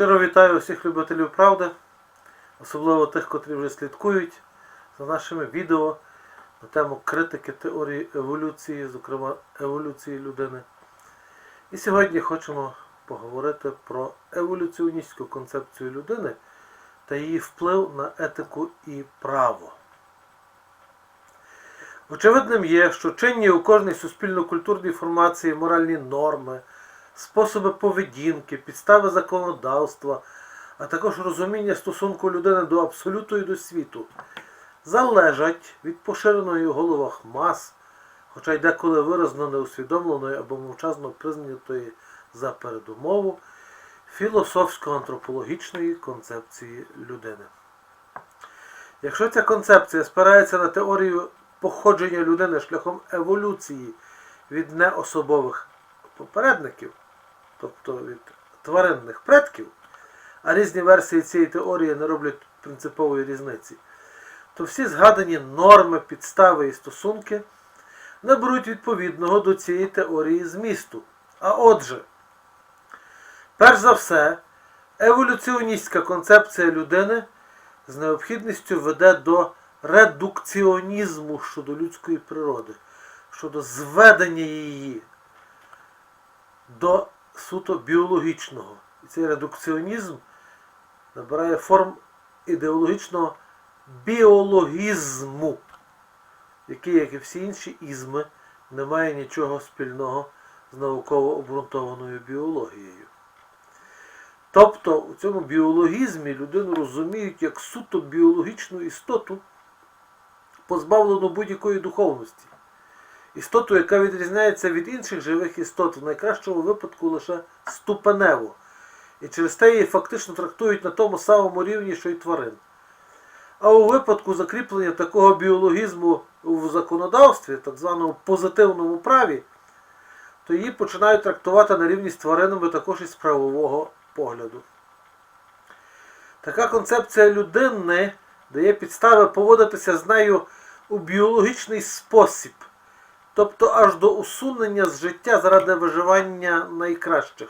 Щиро вітаю всіх любителів правди, особливо тих, котрі вже слідкують за нашими відео на тему критики теорії еволюції, зокрема еволюції людини. І сьогодні хочемо поговорити про еволюціоністську концепцію людини та її вплив на етику і право. Очевидним є, що чинні у кожній суспільно-культурній формації моральні норми, способи поведінки, підстави законодавства, а також розуміння стосунку людини до абсолюту і до світу, залежать від поширеної у головах мас, хоча й деколи виразно неусвідомленої або мовчазно признятої за передумову філософсько-антропологічної концепції людини. Якщо ця концепція спирається на теорію походження людини шляхом еволюції від неособових попередників, тобто від тваринних предків, а різні версії цієї теорії не роблять принципової різниці, то всі згадані норми, підстави і стосунки не беруть відповідного до цієї теорії змісту. А отже, перш за все, еволюціоністська концепція людини з необхідністю веде до редукціонізму щодо людської природи, щодо зведення її до суто біологічного. І цей редукціонізм набирає форм ідеологічного біологізму, який, як і всі інші ізми, не має нічого спільного з науково обґрунтованою біологією. Тобто у цьому біологізмі людину розуміють як суто біологічну істоту, позбавлену будь-якої духовності. Істоту, яка відрізняється від інших живих істот, в найкращому випадку лише ступенево. І через те її фактично трактують на тому самому рівні, що й тварин. А у випадку закріплення такого біологізму в законодавстві, так званому позитивному праві, то її починають трактувати на рівні з тваринами також із правового погляду. Така концепція людини дає підстави поводитися з нею у біологічний спосіб, тобто аж до усунення з життя заради виживання найкращих,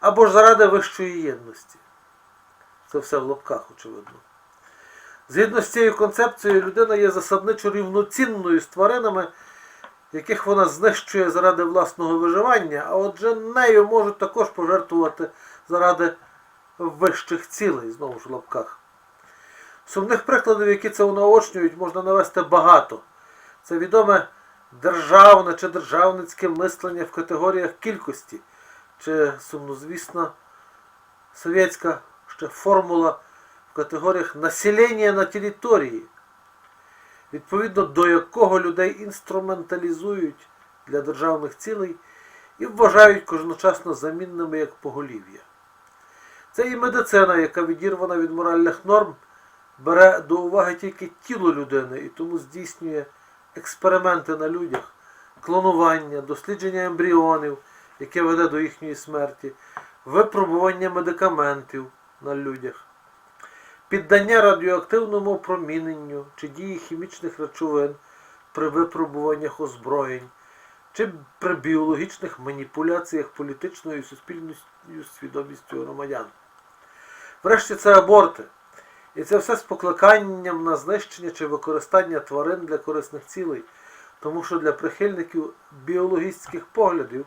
або ж заради вищої єдності. Це все в лапках, очевидно. Згідно з цією концепцією, людина є засадничо рівноцінною з тваринами, яких вона знищує заради власного виживання, а отже нею можуть також пожертвувати заради вищих цілей, знову ж в лапках. Сумних прикладів, які це унаочнюють, можна навести багато. Це відоме державне чи державницьке мислення в категоріях кількості, чи сумнозвісна совєтська ще формула в категоріях населення на території, відповідно до якого людей інструменталізують для державних цілей і вважають кожночасно замінними як поголів'я. Це і медицина, яка відірвана від моральних норм, бере до уваги тільки тіло людини і тому здійснює експерименти на людях, клонування, дослідження ембріонів, яке веде до їхньої смерті, випробування медикаментів на людях, піддання радіоактивному опроміненню чи дії хімічних речовин при випробуваннях озброєнь, чи при біологічних маніпуляціях політичною і суспільною свідомістю громадян. Врешті це аборти. І це все з покликанням на знищення чи використання тварин для корисних цілей, тому що для прихильників біологічних поглядів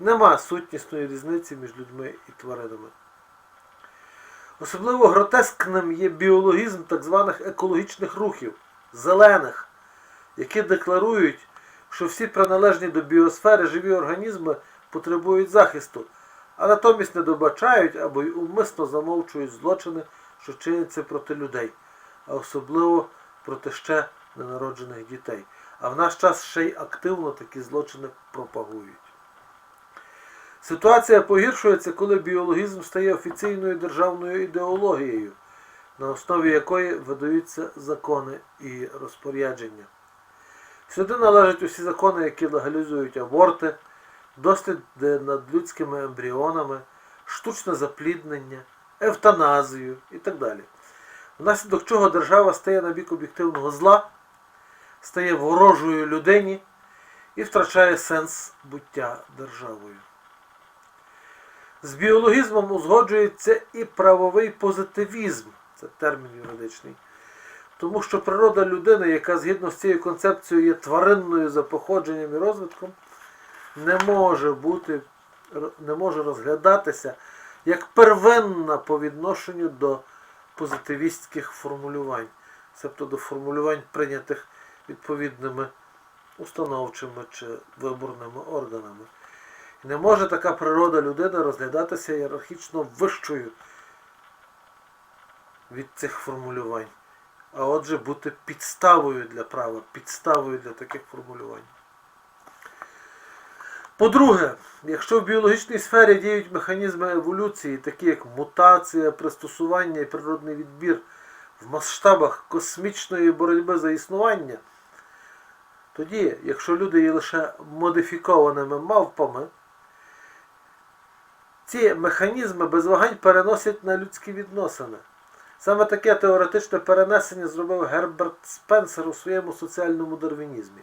нема сутнісної різниці між людьми і тваринами. Особливо гротескним є біологізм так званих екологічних рухів, зелених, які декларують, що всі приналежні до біосфери живі організми потребують захисту, а натомість не добачають або й умисно замовчують злочини, що чиняться проти людей, а особливо проти ще ненароджених дітей. А в наш час ще й активно такі злочини пропагують. Ситуація погіршується, коли біологізм стає офіційною державною ідеологією, на основі якої видаються закони і розпорядження. Сюди належать усі закони, які легалізують аборти, досліди над людськими ембріонами, штучне запліднення, евтаназію і так далі. Внаслідок чого держава стає на бік об'єктивного зла, стає ворожою людині і втрачає сенс буття державою. З біологізмом узгоджується і правовий позитивізм, це термін юридичний. Тому що природа людини, яка згідно з цією концепцією є тваринною за походженням і розвитком, не може бути, не може розглядатися як первинна по відношенню до позитивістських формулювань, тобто до формулювань, прийнятих відповідними установчими чи виборними органами. І не може така природа людини розглядатися ієрархічно вищою від цих формулювань, а отже бути підставою для права, підставою для таких формулювань. По-друге, якщо в біологічній сфері діють механізми еволюції, такі як мутація, пристосування і природний відбір в масштабах космічної боротьби за існування, тоді, якщо люди є лише модифікованими мавпами, ці механізми без вагань переносять на людські відносини. Саме таке теоретичне перенесення зробив Герберт Спенсер у своєму соціальному дарвінізмі.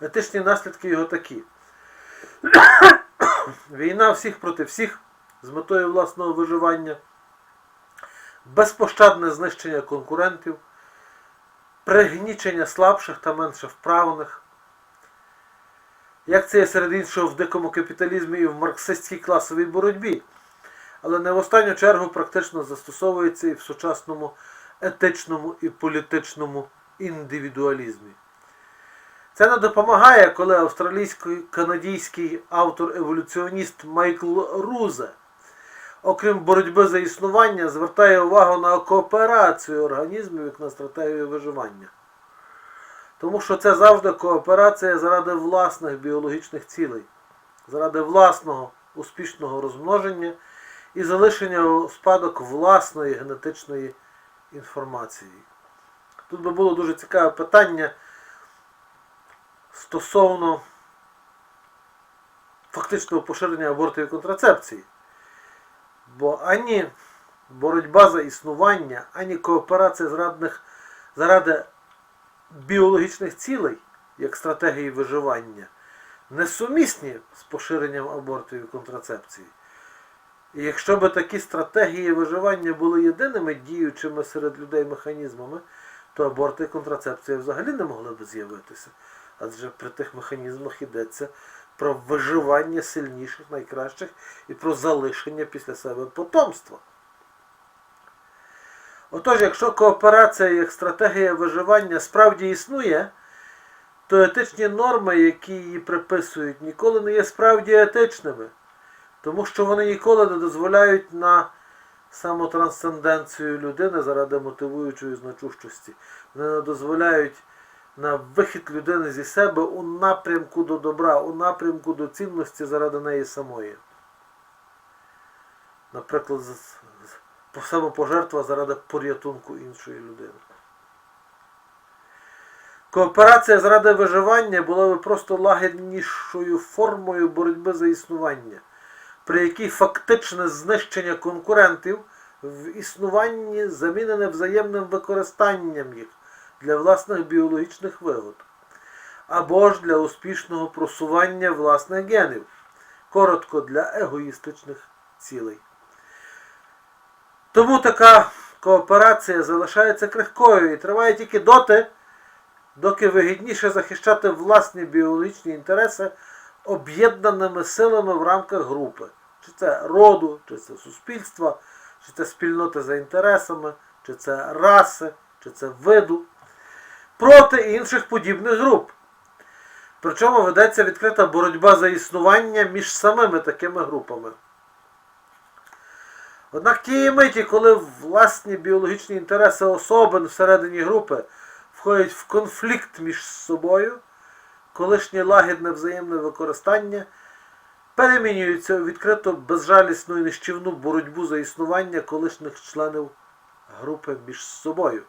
Етичні наслідки його такі. Війна всіх проти всіх з метою власного виживання, безпощадне знищення конкурентів, пригнічення слабших та менше вправних. Як це є серед іншого в дикому капіталізмі і в марксистській класовій боротьбі, але не в останню чергу практично застосовується і в сучасному етичному і політичному індивідуалізмі. Це не допомагає, коли австралійсько-канадійський автор-еволюціоніст Майкл Рузе, окрім боротьби за існування, звертає увагу на кооперацію організмів як на стратегію виживання. Тому що це завжди кооперація заради власних біологічних цілей, заради власного успішного розмноження і залишення у спадок власної генетичної інформації. Тут би було дуже цікаве питання стосовно фактичного поширення абортів і контрацепції. Бо ані боротьба за існування, ані кооперація зрадних, заради біологічних цілей, як стратегії виживання, несумісні з поширенням абортів і контрацепції. І якщо б такі стратегії виживання були єдиними діючими серед людей механізмами, то аборти і контрацепція взагалі не могли б з'явитися. Адже при тих механізмах йдеться про виживання сильніших, найкращих і про залишення після себе потомства. Отож, якщо кооперація як стратегія виживання справді існує, то етичні норми, які її приписують, ніколи не є справді етичними, тому що вони ніколи не дозволяють на самотрансценденцію людини заради мотивуючої значущості. Вони не дозволяють на вихід людини зі себе у напрямку до добра, у напрямку до цінності заради неї самої. Наприклад, самопожертва заради порятунку іншої людини. Кооперація заради виживання була би просто лагіднішою формою боротьби за існування, при якій фактичне знищення конкурентів в існуванні замінене взаємним використанням їх для власних біологічних вигод, або ж для успішного просування власних генів, коротко для егоїстичних цілей. Тому така кооперація залишається крихкою і триває тільки доти, доки вигідніше захищати власні біологічні інтереси об'єднаними силами в рамках групи. Чи це роду, чи це суспільства, чи це спільноти за інтересами, чи це раси, чи це виду, проти інших подібних груп. Причому ведеться відкрита боротьба за існування між самими такими групами. Однак тієї миті, коли власні біологічні інтереси особин всередині групи входять в конфлікт між собою, колишнє лагідне взаємне використання перемінюється у відкрито безжалісну і нищівну боротьбу за існування колишніх членів групи між собою.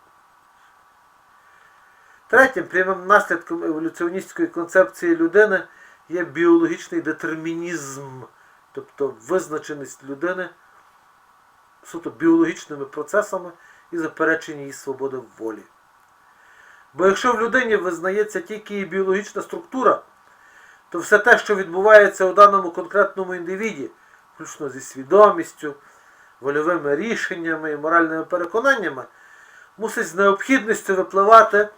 Третім прямим наслідком еволюціоністської концепції людини є біологічний детермінізм, тобто визначеність людини суто біологічними процесами і заперечення її свободи волі. Бо якщо в людині визнається тільки її біологічна структура, то все те, що відбувається у даному конкретному індивіді, включно зі свідомістю, вольовими рішеннями і моральними переконаннями, мусить з необхідністю випливати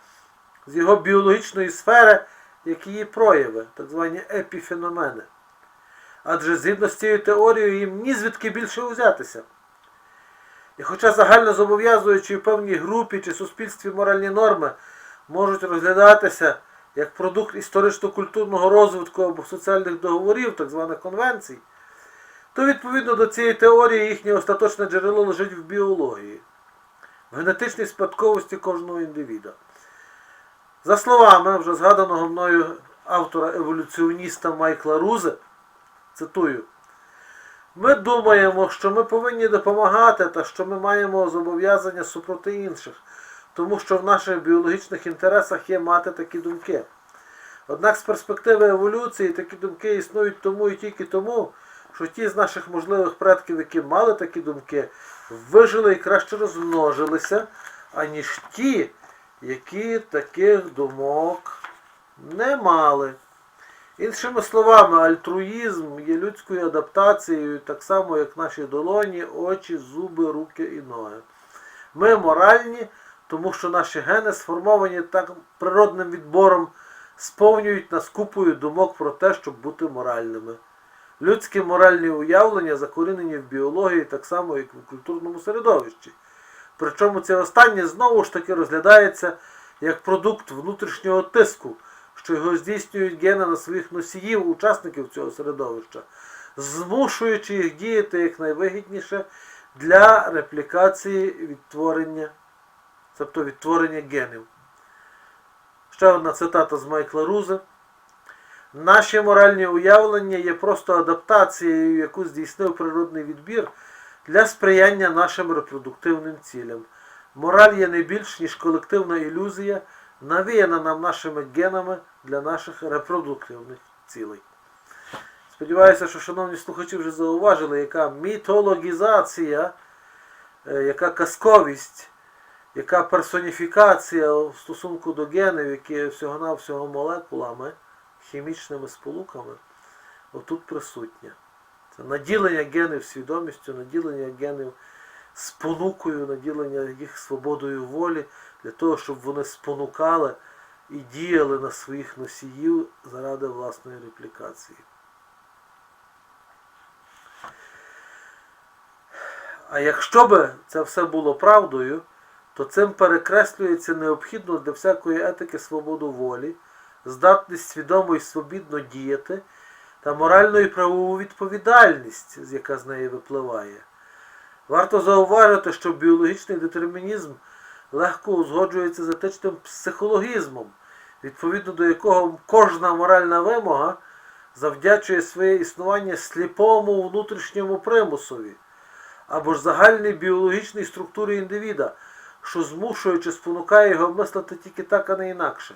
з його біологічної сфери, як її прояви, так звані епіфеномени. Адже згідно з цією теорією їм ні звідки більше узятися. І хоча загально зобов'язуючи в певній групі чи суспільстві моральні норми можуть розглядатися як продукт історично-культурного розвитку або соціальних договорів, так званих конвенцій, то відповідно до цієї теорії їхнє остаточне джерело лежить в біології, в генетичній спадковості кожного індивіда. За словами вже згаданого мною автора-еволюціоніста Майкла Рузе, цитую, ми думаємо, що ми повинні допомагати та що ми маємо зобов'язання супроти інших, тому що в наших біологічних інтересах є мати такі думки. Однак з перспективи еволюції такі думки існують тому і тільки тому, що ті з наших можливих предків, які мали такі думки, вижили і краще розмножилися, аніж ті, які таких думок не мали. Іншими словами, альтруїзм є людською адаптацією, так само, як наші долоні, очі, зуби, руки і ноги. Ми моральні, тому що наші гени сформовані так природним відбором, сповнюють нас купою думок про те, щоб бути моральними. Людські моральні уявлення закорінені в біології так само, як в культурному середовищі. Причому це останнє знову ж таки розглядається як продукт внутрішнього тиску, що його здійснюють гени на своїх носіїв, учасників цього середовища, змушуючи їх діяти якнайвигідніше для реплікації відтворення, тобто відтворення генів. Ще одна цитата з Майкла Рузе. Наші моральні уявлення є просто адаптацією, яку здійснив природний відбір для сприяння нашим репродуктивним цілям. Мораль є не більш ніж колективна ілюзія, навіяна нам нашими генами для наших репродуктивних цілей. Сподіваюся, що шановні слухачі вже зауважили, яка мітологізація, е, яка казковість, яка персоніфікація в стосунку до генів, які всього-навсього молекулами, хімічними сполуками, отут присутня. Це наділення генів свідомістю, наділення генів спонукою, наділення їх свободою волі для того, щоб вони спонукали і діяли на своїх носіїв заради власної реплікації. А якщо би це все було правдою, то цим перекреслюється необхідно для всякої етики свободу волі, здатність свідомо і свобідно діяти та моральну і правову відповідальність, яка з неї випливає. Варто зауважити, що біологічний детермінізм легко узгоджується з етичним психологізмом, відповідно до якого кожна моральна вимога завдячує своє існування сліпому внутрішньому примусові або ж загальній біологічній структурі індивіда, що змушує чи спонукає його мислити тільки так, а не інакше,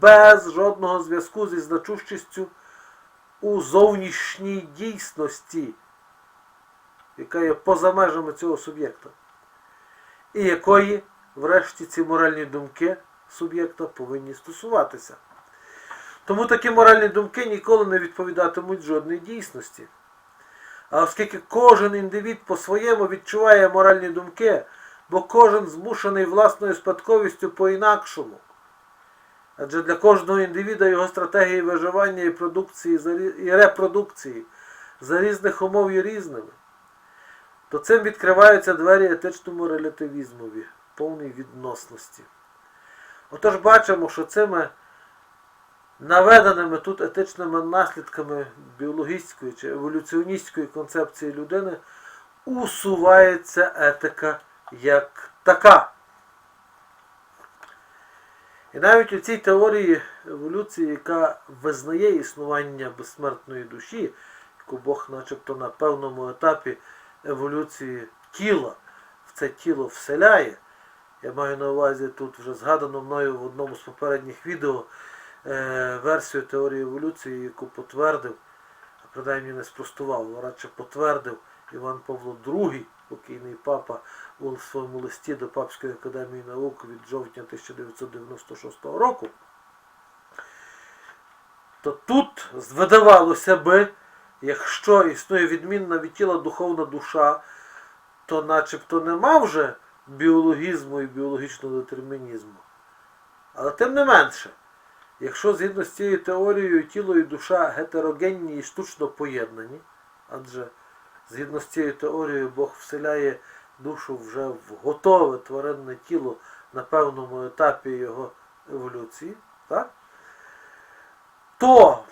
без жодного зв'язку зі значущістю у зовнішній дійсності, яка є поза межами цього суб'єкта, і якої, врешті, ці моральні думки суб'єкта повинні стосуватися. Тому такі моральні думки ніколи не відповідатимуть жодній дійсності. А оскільки кожен індивід по-своєму відчуває моральні думки, бо кожен змушений власною спадковістю по-інакшому. Адже для кожного індивіда його стратегії виживання і продукції і репродукції за різних умов є різними, то цим відкриваються двері етичному релятивізмові, повній відносності. Отож бачимо, що цими наведеними тут етичними наслідками біологічної чи еволюціоністської концепції людини усувається етика як така. І навіть у цій теорії еволюції, яка визнає існування безсмертної душі, яку Бог начебто на певному етапі еволюції тіла в це тіло вселяє, я маю на увазі тут вже згадано мною в одному з попередніх відео е, версію теорії еволюції, яку потвердив, а принаймні не спростував, а радше потвердив Іван Павло II, покійний папа, у своєму листі до Папської академії наук від жовтня 1996 року, то тут видавалося би, якщо існує відмінна від тіла духовна душа, то начебто нема вже біологізму і біологічного детермінізму. Але тим не менше, якщо згідно з цією теорією тіло і душа гетерогенні і штучно поєднані, адже згідно з цією теорією Бог вселяє душу вже в готове тваринне тіло на певному етапі його еволюції, так? то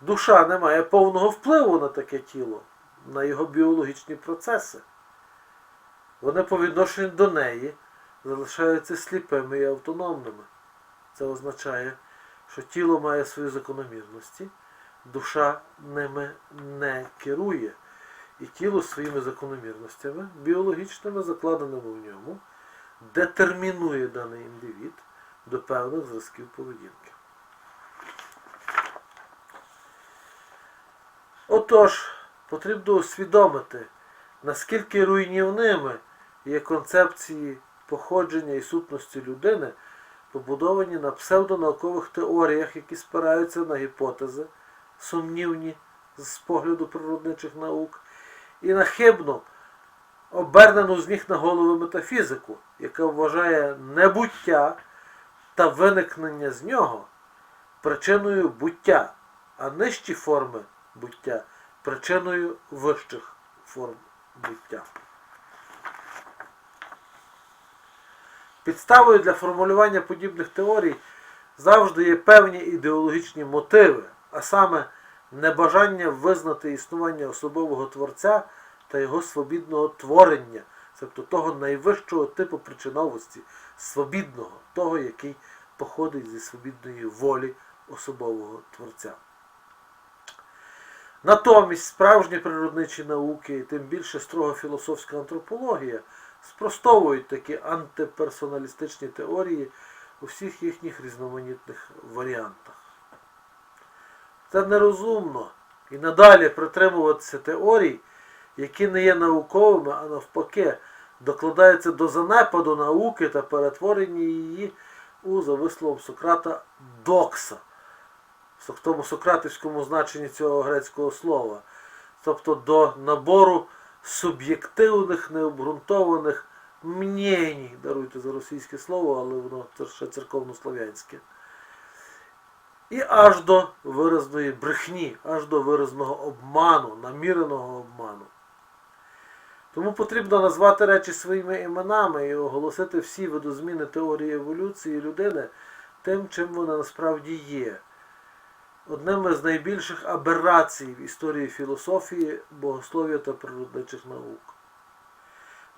душа не має повного впливу на таке тіло, на його біологічні процеси. Вони по відношенню до неї залишаються сліпими і автономними. Це означає, що тіло має свої закономірності, душа ними не керує. І тіло своїми закономірностями, біологічними, закладеними в ньому, детермінує даний індивід до певних зразків поведінки. Отож, потрібно усвідомити, наскільки руйнівними є концепції походження і сутності людини, побудовані на псевдонаукових теоріях, які спираються на гіпотези, сумнівні з погляду природничих наук, і на хибну, обернену з ніг на голову метафізику, яка вважає небуття та виникнення з нього причиною буття, а нижчі форми буття причиною вищих форм буття. Підставою для формулювання подібних теорій завжди є певні ідеологічні мотиви, а саме небажання визнати існування особового творця та його свобідного творення, тобто того найвищого типу причиновості, свобідного, того, який походить зі свобідної волі особового творця. Натомість справжні природничі науки, і тим більше строго філософська антропологія, спростовують такі антиперсоналістичні теорії у всіх їхніх різноманітних варіантах. Це нерозумно. І надалі притримуватися теорій, які не є науковими, а навпаки, докладаються до занепаду науки та перетворення її у, за висловом Сократа, докса. В тому сократівському значенні цього грецького слова, тобто до набору суб'єктивних, необґрунтованих мнєній, даруйте за російське слово, але воно ще церковнослов'янське. І аж до виразної брехні, аж до виразного обману, наміреного обману. Тому потрібно назвати речі своїми іменами і оголосити всі видозміни теорії еволюції людини тим, чим вона насправді є одним з найбільших аберацій в історії філософії, богослов'я та природничих наук.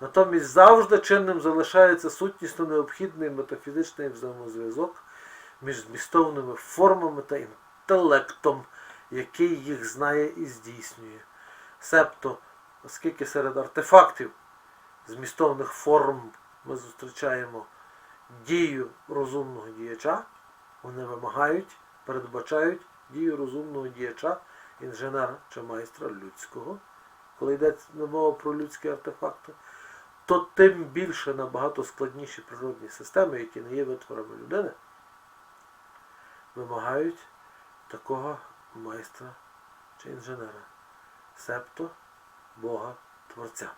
Натомість завжди чинним залишається сутнісно необхідний метафізичний взаємозв'язок між змістовними формами та інтелектом, який їх знає і здійснює. Себто, оскільки серед артефактів змістовних форм ми зустрічаємо дію розумного діяча, вони вимагають, передбачають дію розумного діяча, інженера чи майстра людського, коли йдеться мова про людські артефакти, то тим більше набагато складніші природні системи, які не є витворами людини, вимагають такого майстра чи інженера, себто Бога Творця.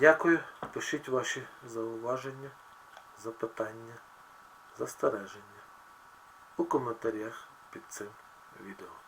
Дякую. Пишіть ваші зауваження, запитання, застереження у коментарях під цим відео.